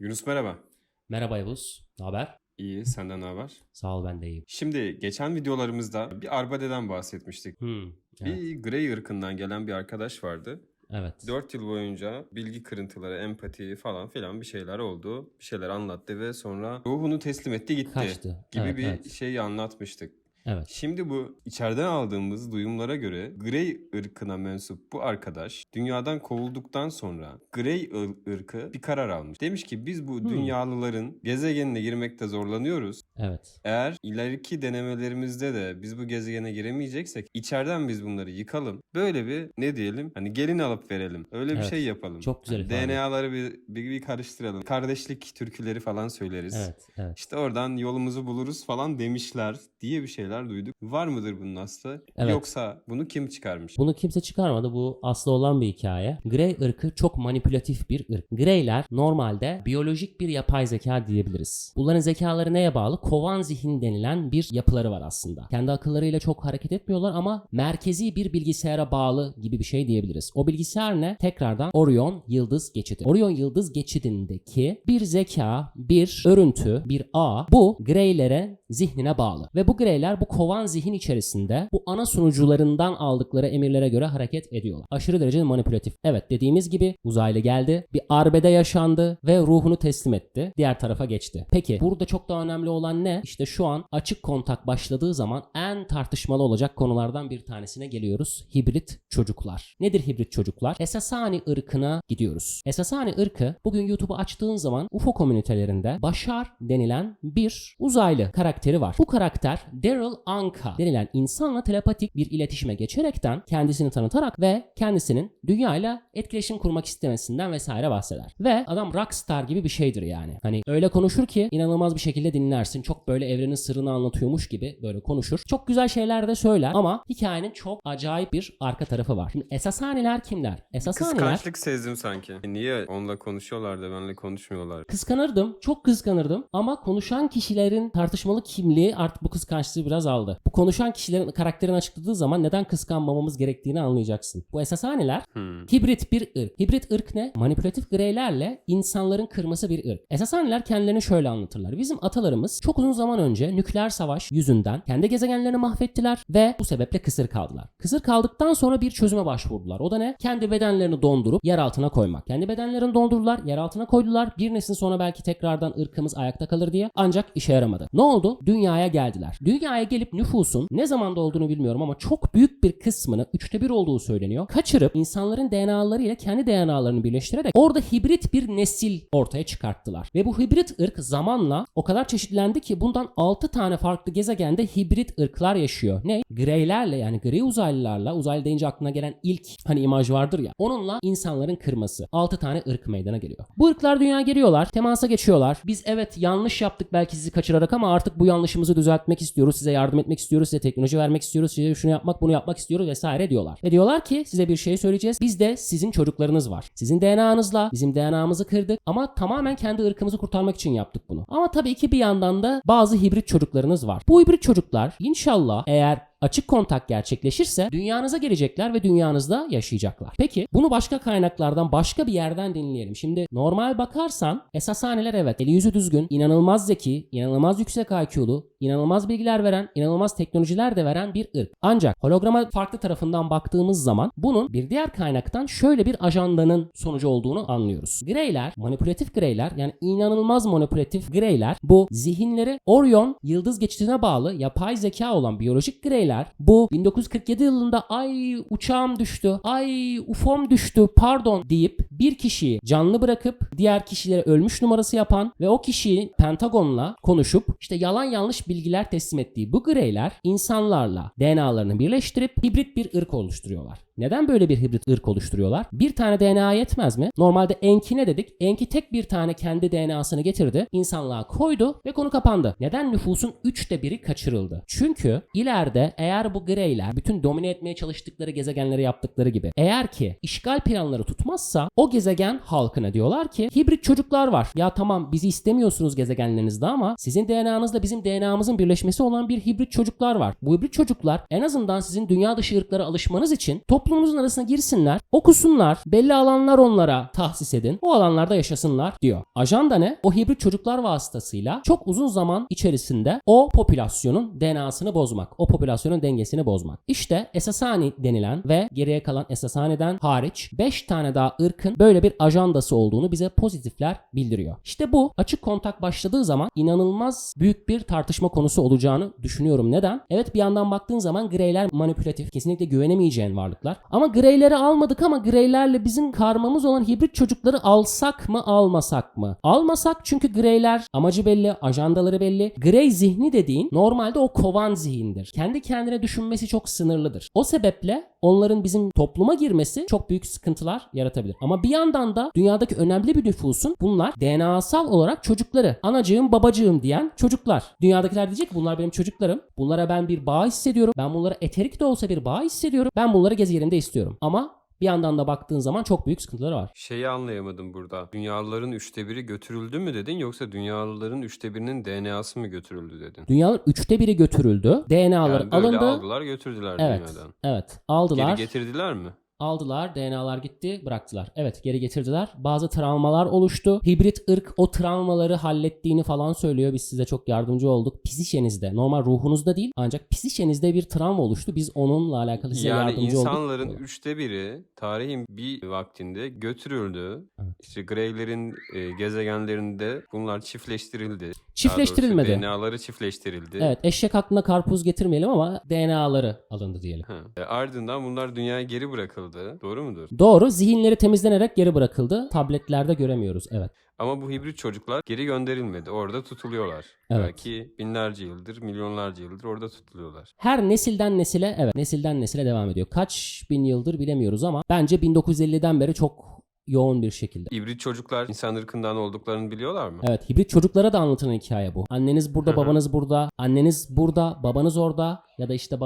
Yunus merhaba. Merhaba Yavuz. Ne haber? İyi, senden ne haber? Sağ ol ben de iyiyim. Şimdi geçen videolarımızda bir arbededen bahsetmiştik. Hmm, evet. Bir Grey ırkından gelen bir arkadaş vardı. evet. 4 yıl boyunca bilgi kırıntıları, empati falan filan bir şeyler oldu. Bir şeyler anlattı ve sonra ruhunu teslim etti gitti. Kaçtı. Gibi Evet, bir evet. şeyi anlatmıştık. Evet. Şimdi bu içeriden aldığımız duyumlara göre Grey ırkına mensup bu arkadaş dünyadan kovulduktan sonra Grey ır- ırkı bir karar almış. Demiş ki biz bu Hmm. dünyalıların gezegenine girmekte zorlanıyoruz. Evet. Eğer ileriki denemelerimizde de biz bu gezegene giremeyeceksek içeriden biz bunları yıkalım. Böyle bir ne diyelim hani gelin alıp verelim. Öyle bir Evet. şey yapalım. Çok güzel ifade. DNA'ları bir, bir, bir karıştıralım. Kardeşlik türküleri falan söyleriz. Evet. Evet. İşte oradan yolumuzu buluruz falan demişler diye bir şeyler duyduk. Var mıdır bunun aslı? Evet. Yoksa bunu kim çıkarmış? Bunu kimse çıkarmadı. Bu aslı olan bir hikaye. Grey ırkı çok manipülatif bir ırk. Greyler normalde biyolojik bir yapay zeka diyebiliriz. Bunların zekaları neye bağlı? Kovan zihin denilen bir yapıları var aslında. Kendi akıllarıyla çok hareket etmiyorlar ama merkezi bir bilgisayara bağlı gibi bir şey diyebiliriz. O bilgisayar ne? Tekrardan Orion yıldız geçidi. Orion yıldız geçidindeki bir zeka, bir örüntü, bir ağ bu Greylere zihnine bağlı. Ve bu Greyler bu kovan zihin içerisinde bu ana sunucularından aldıkları emirlere göre hareket ediyorlar. Aşırı derecede manipülatif. Evet dediğimiz gibi uzaylı geldi. Bir arbede yaşandı ve ruhunu teslim etti. Diğer tarafa geçti. Peki burada çok daha önemli olan ne? İşte şu an açık kontak başladığı zaman en tartışmalı olacak konulardan bir tanesine geliyoruz. Hibrit çocuklar. Nedir hibrit çocuklar? Esasani ırkına gidiyoruz. Esasani ırkı bugün YouTube'u açtığın zaman UFO komünitelerinde Başar denilen bir uzaylı karakteri var. Bu karakter Daryl Anka denilen insanla telepatik bir iletişime geçerekten kendisini tanıtarak ve kendisinin dünyayla etkileşim kurmak istemesinden vesaire bahseder. Ve adam rockstar gibi bir şeydir yani. Hani öyle konuşur ki inanılmaz bir şekilde dinlersin. Çok böyle evrenin sırrını anlatıyormuş gibi böyle konuşur. Çok güzel şeyler de söyler ama hikayenin çok acayip bir arka tarafı var. Şimdi esashaneler kimler? Esashaneler Kıskançlık sezdim sanki. E Niye onunla konuşuyorlar da benimle konuşmuyorlar? Kıskanırdım. Çok kıskanırdım. Ama konuşan kişilerin tartışmalı kimliği artık bu kıskançlığı biraz aldı. Bu konuşan kişilerin karakterini açıkladığı zaman neden kıskanmamamız gerektiğini anlayacaksın. Bu esashaneler Hmm. hibrit bir ırk. Hibrit ırk ne? Manipülatif greylerle insanların kırması bir ırk. Esashaneler kendilerini şöyle anlatırlar. Bizim atalarımız çok uzun zaman önce nükleer savaş yüzünden kendi gezegenlerini mahvettiler ve bu sebeple kısır kaldılar. Kısır kaldıktan sonra bir çözüme başvurdular. O da ne? Kendi bedenlerini dondurup yer altına koymak. Kendi bedenlerini dondurdular, yer altına koydular. Bir nesil sonra belki tekrardan ırkımız ayakta kalır diye. Ancak işe yaramadı. Ne oldu? Dünyaya geldiler. Dünyaya gelip nüfusun ne zamanda olduğunu bilmiyorum ama çok büyük bir kısmını, üçte bir olduğu söyleniyor. Kaçırıp insanların DNA'ları ile kendi DNA'larını birleştirerek orada hibrit bir nesil ortaya çıkarttılar. Ve bu hibrit ırk zamanla o kadar çeşitlendi ki bundan 6 tane farklı gezegende hibrit ırklar yaşıyor. Ne? Greylerle yani gri uzaylılarla uzaylı deyince aklına gelen ilk hani imaj vardır ya. Onunla insanların kırması. 6 tane ırk meydana geliyor. Bu ırklar dünyaya geliyorlar. Temasa geçiyorlar. Biz evet yanlış yaptık belki sizi kaçırarak ama artık bu yanlışımızı düzeltmek istiyoruz. Size yardım etmek istiyoruz. Size teknoloji vermek istiyoruz. Size şunu yapmak bunu yapmak istiyoruz vesaire diyorlar. Ve diyorlar ki size bir şey söyleyeceğiz. Bizde sizin çocuklarınız var. Sizin DNA'nızla bizim DNA'mızı kırdık ama tamamen kendi ırkımızı kurtarmak için yaptık bunu. Ama tabii ki bir yandan da bazı hibrit çocuklarınız var. Bu hibrit çocuklar inşallah eğer açık kontak gerçekleşirse dünyanıza gelecekler ve dünyanızda yaşayacaklar. Peki bunu başka kaynaklardan başka bir yerden dinleyelim. Şimdi normal bakarsan esashaneler evet eli yüzü düzgün, inanılmaz zeki, inanılmaz yüksek IQ'lu, inanılmaz bilgiler veren, inanılmaz teknolojiler de veren bir ırk. Ancak holograma farklı tarafından baktığımız zaman bunun bir diğer kaynaktan şöyle bir ajandanın sonucu olduğunu anlıyoruz. Greyler, manipülatif greyler yani inanılmaz manipülatif greyler bu zihinleri Orion yıldız geçidine bağlı yapay zeka olan biyolojik greyler bu 1947 yılında ay uçağım düştü, ay ufom düştü pardon deyip bir kişiyi canlı bırakıp diğer kişilere ölmüş numarası yapan ve o kişiyi Pentagon'la konuşup işte yalan yanlış bilgiler teslim ettiği bu greyler insanlarla DNA'larını birleştirip hibrit bir ırk oluşturuyorlar. Neden böyle bir hibrit ırk oluşturuyorlar? Bir tane DNA yetmez mi? Normalde Enki ne dedik? Enki tek bir tane kendi DNA'sını getirdi, insanlığa koydu ve konu kapandı. Neden nüfusun üçte biri kaçırıldı? Çünkü ileride eğer bu greyler bütün domine etmeye çalıştıkları gezegenleri yaptıkları gibi eğer ki işgal planları tutmazsa o gezegen halkına diyorlar ki hibrit çocuklar var. Ya tamam bizi istemiyorsunuz gezegenlerinizde ama sizin DNA'nızla bizim DNA'mızın birleşmesi olan bir hibrit çocuklar var. Bu hibrit çocuklar en azından sizin dünya dışı ırklara alışmanız için top Toplumumuzun arasına girsinler, okusunlar, belli alanlar onlara tahsis edin, o alanlarda yaşasınlar diyor. Ajanda ne? O hibrit çocuklar vasıtasıyla çok uzun zaman içerisinde o popülasyonun DNA'sını bozmak, o popülasyonun dengesini bozmak. İşte Esasani denilen ve geriye kalan Esasani'den hariç 5 tane daha ırkın böyle bir ajandası olduğunu bize pozitifler bildiriyor. İşte bu açık kontak başladığı zaman inanılmaz büyük bir tartışma konusu olacağını düşünüyorum. Neden? Evet bir yandan baktığın zaman greyler manipülatif, kesinlikle güvenemeyeceğin varlıklar. Ama greyleri almadık ama greylerle bizim karmamız olan hibrit çocukları alsak mı almasak mı? Almasak çünkü greyler amacı belli, ajandaları belli. Grey zihni dediğin normalde o kovan zihindir. Kendi kendine düşünmesi çok sınırlıdır. O sebeple onların bizim topluma girmesi çok büyük sıkıntılar yaratabilir. Ama bir yandan da dünyadaki önemli bir nüfusun bunlar DNA'sal olarak çocukları. Anacığım babacığım diyen çocuklar. Dünyadakiler diyecek bunlar benim çocuklarım. Bunlara ben bir bağ hissediyorum. Ben bunlara eterik de olsa bir bağ hissediyorum. Ben bunları gezegenimde istiyorum. Ama bir yandan da baktığın zaman çok büyük sıkıntıları var. Şeyi anlayamadım burada. Dünyalıların üçte biri götürüldü mü dedin yoksa dünyalıların üçte birinin DNA'sı mı götürüldü dedin? Dünyanın üçte biri götürüldü. DNA'ları Yani böyle alındı. aldılar götürdüler Evet. dünyadan. Evet. Aldılar. Geri getirdiler mi? Aldılar, DNA'lar gitti, bıraktılar. Evet, geri getirdiler. Bazı travmalar oluştu. Hibrit ırk o travmaları hallettiğini falan söylüyor. Biz size çok yardımcı olduk. Psişenizde, normal ruhunuzda değil ancak psişenizde bir travma oluştu. Biz onunla alakalı size Yani yardımcı insanların olduk. üçte biri tarihin bir vaktinde götürüldü. Evet. İşte Grey'lerin e, gezegenlerinde bunlar çiftleştirildi. Çiftleştirilmedi. Doğrusu DNA'ları çiftleştirildi. Evet, eşek aklına karpuz getirmeyelim ama DNA'ları alındı diyelim. Ha. E, ardından bunlar dünyaya geri bırakıldı. Doğru mudur? Doğru, zihinleri temizlenerek geri bırakıldı. Tabletlerde göremiyoruz. Evet. Ama bu hibrit çocuklar geri gönderilmedi. Orada tutuluyorlar. Evet. Belki binlerce yıldır, milyonlarca yıldır orada tutuluyorlar. Her nesilden nesile evet nesilden nesile devam ediyor. Kaç bin yıldır bilemiyoruz ama bence 1950'den beri çok yoğun bir şekilde. Hibrit çocuklar insan ırkından olduklarını biliyorlar mı? Evet hibrit çocuklara da anlatılan hikaye bu. Anneniz burada babanız burada. Anneniz burada babanız orada ya da işte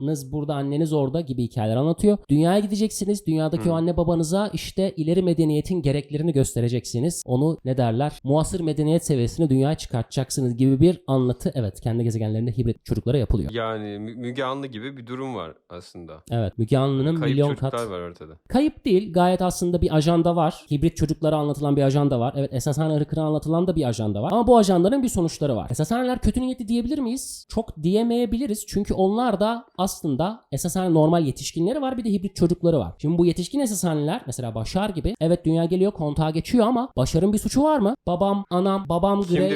babanız burada anneniz orada gibi hikayeler anlatıyor. Dünyaya gideceksiniz. Dünyadaki Hı. o anne babanıza işte ileri medeniyetin gereklerini göstereceksiniz. Onu ne derler? Muasır medeniyet seviyesine dünyaya çıkartacaksınız gibi bir anlatı evet kendi gezegenlerinde hibrit çocuklara yapılıyor. Yani Mü- Müge Anlı gibi bir durum var aslında. Evet Müge Anlı'nın Kayıp milyon kat var ortada. Kayıp değil. Gayet aslında bir ajanda var. Hibrit çocuklara anlatılan bir ajanda var. Evet Esasen ırkına anlatılan da bir ajanda var. Ama bu ajandanın bir sonuçları var. Esasenler kötü niyetli diyebilir miyiz? Çok diyemeyebiliriz. Çünkü onlar da aslında Esasen normal yetişkinleri var. Bir de hibrit çocukları var. Şimdi bu yetişkin Esasenliler mesela Başar gibi evet dünya geliyor kontağa geçiyor ama Başar'ın bir suçu var mı? Babam, anam, babam Grey?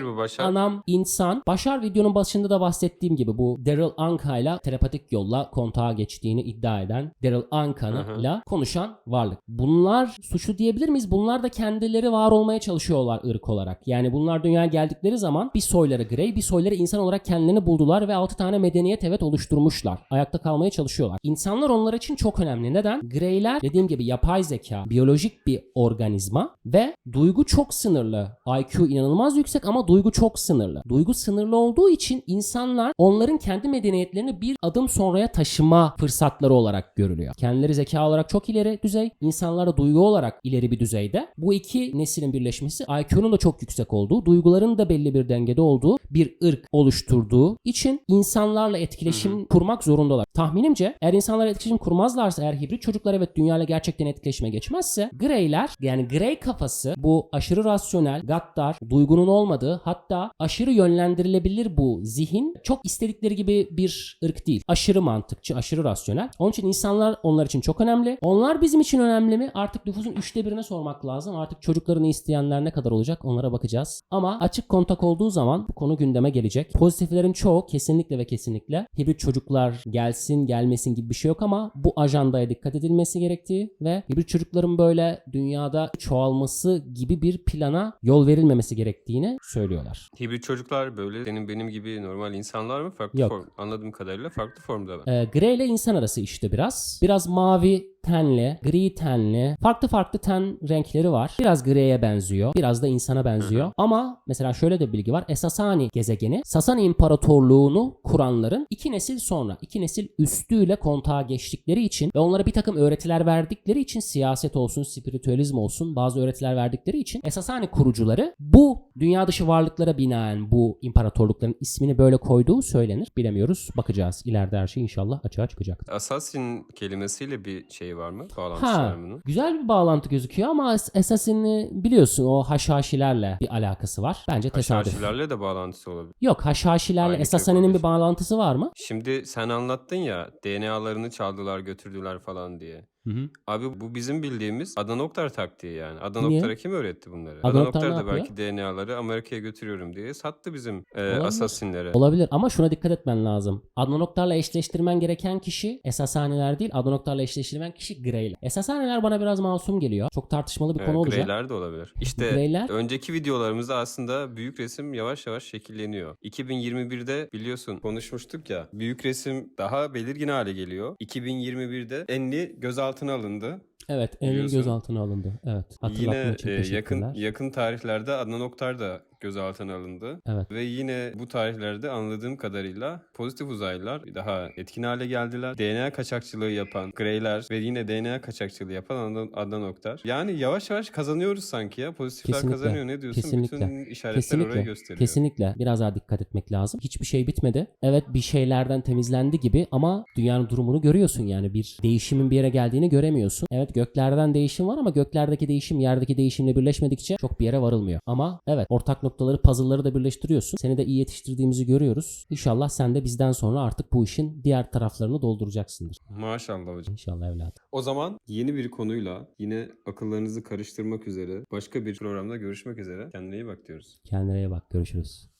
Anam insan. Başar videonun başında da bahsettiğim gibi bu Daryl Anka ile telepatik yolla kontağa geçtiğini iddia eden Daryl Anka'yla konuşan varlık. Bunlar suçlu diyebilir miyiz? Bunlar da kendileri var olmaya çalışıyorlar ırk olarak. Yani bunlar dünyaya geldikleri zaman bir soyları Grey, bir soyları insan olarak kendilerini buldular ve 6 tane medeniyet evet oluşturmuşlar. Ayakta kalmaya çalışıyorlar. İnsanlar onlar için çok önemli. Neden? Greyler dediğim gibi yapay zeka, biyolojik bir organizma ve duygu çok sınırlı. IQ inanılmaz yüksek ama duygu çok sınırlı. Duygu sınırlı olduğu için insanlar onların kendi medeniyetlerini bir adım sonraya taşıma fırsatları olarak görülüyor. Kendileri zeka olarak çok ileri düzey, insanlar da duygu olarak ileri bir düzeyde. Bu iki neslin birleşmesi IQ'nun da çok yüksek olduğu, duyguların da belli bir dengede olduğu bir ırk oluşturduğu için insanlarla etkileşim kurmak zorundalar. Tahminimce eğer insanlarla etkileşim kurmazlarsa eğer hibrit çocuklar evet dünyayla gerçekten etkileşime geçmezse Greyler yani Grey kafası bu aşırı rasyonel, gaddar, duygunun olmadığı hatta aşırı yönlendirilebilir bu zihin çok istedikleri gibi bir ırk değil. Aşırı mantıkçı, aşırı rasyonel. Onun için insanlar onlar için çok önemli. Onlar bizim için önemli mi? Artık nüfusun üçte birine sormak lazım. Artık çocuklarını isteyenler ne kadar olacak onlara bakacağız. Ama açık kontak olduğu zaman bu konu gündeme gelecek. Pozitiflerin çoğu kesinlikle ve kesinlikle hibrit çocuklar gelsin gelmesin gibi bir şey yok ama bu ajandaya dikkat edilmesi gerektiği ve hibrit çocukların böyle dünyada çoğalması gibi bir plana yol verilmemesi gerektiğini söylüyorlar. Hibrit çocuklar böyle senin benim gibi normal insanlar mı? Farklı Yok. form. Anladığım kadarıyla farklı formda? Ee, Grey ile insan arası işte biraz. Biraz mavi tenli, gri tenli, farklı farklı ten renkleri var. Biraz griye benziyor, biraz da insana benziyor. Ama mesela şöyle de bilgi var. Esasani gezegeni Sasani İmparatorluğunu kuranların iki nesil sonra, iki nesil üstüyle kontağa geçtikleri için ve onlara bir takım öğretiler verdikleri için siyaset olsun, spiritüalizm olsun bazı öğretiler verdikleri için Esasani kurucuları bu dünya dışı varlıklara binaen bu imparatorlukların ismini böyle koyduğu söylenir. Bilemiyoruz. Bakacağız. İleride her şey inşallah açığa çıkacak. Assassin kelimesiyle bir şey var mı? Bağlantısı Ha, güzel bir bağlantı gözüküyor ama Assassin'i biliyorsun o haşhaşilerle bir alakası var. Bence tesadüf. Haşhaşilerle de bağlantısı olabilir. Yok haşhaşilerle Assassin'in köy bir bağlantısı var mı? Şimdi sen anlattın ya DNA'larını çaldılar götürdüler falan diye. Hı hı. Abi bu bizim bildiğimiz Adanoktar taktiği yani. Niye? Adanoktar'a kim öğretti bunları? Adanoktar Adanoktar ne da belki DNA'ları Amerika'ya götürüyorum diye sattı bizim e, Olabilir. assassinlere. Olabilir ama şuna dikkat etmen lazım. Adnanoktarla eşleştirmen gereken kişi Esasaniler değil. Adnanoktarla eşleştirmen kişi Grey'ler. Esasaniler bana biraz masum geliyor. Çok tartışmalı bir Evet, konu olacak. Greyler de olabilir. İşte Greyler- önceki videolarımızda aslında büyük resim yavaş yavaş şekilleniyor. 2021'de biliyorsun konuşmuştuk ya büyük resim daha belirgin hale geliyor. 2021'de Enli gözaltına alındı. Evet, Biliyorsun. gözaltına alındı. Evet. Yine e, yakın yakın tarihlerde Adnan Oktar da gözaltına alındı. Evet. Ve yine bu tarihlerde anladığım kadarıyla pozitif uzaylılar daha etkin hale geldiler. DNA kaçakçılığı yapan Greyler ve yine DNA kaçakçılığı yapan Adnan, Adnan Oktar. Yani yavaş yavaş kazanıyoruz sanki ya. Pozitifler Kesinlikle. kazanıyor. Ne diyorsun? Kesinlikle. Bütün işaretler orayı gösteriyor. Kesinlikle. Biraz daha dikkat etmek lazım. Hiçbir şey bitmedi. Evet bir şeylerden temizlendi gibi ama dünyanın durumunu görüyorsun yani. Bir değişimin bir yere geldiğini göremiyorsun. Evet göklerden değişim var ama göklerdeki değişim yerdeki değişimle birleşmedikçe çok bir yere varılmıyor. Ama evet ortak noktaları, puzzle'ları da birleştiriyorsun. Seni de iyi yetiştirdiğimizi görüyoruz. İnşallah sen de bizden sonra artık bu işin diğer taraflarını dolduracaksındır. Maşallah hocam. İnşallah evladım. O zaman yeni bir konuyla yine akıllarınızı karıştırmak üzere başka bir programda görüşmek üzere. Kendine iyi bak diyoruz. Kendine iyi bak. Görüşürüz.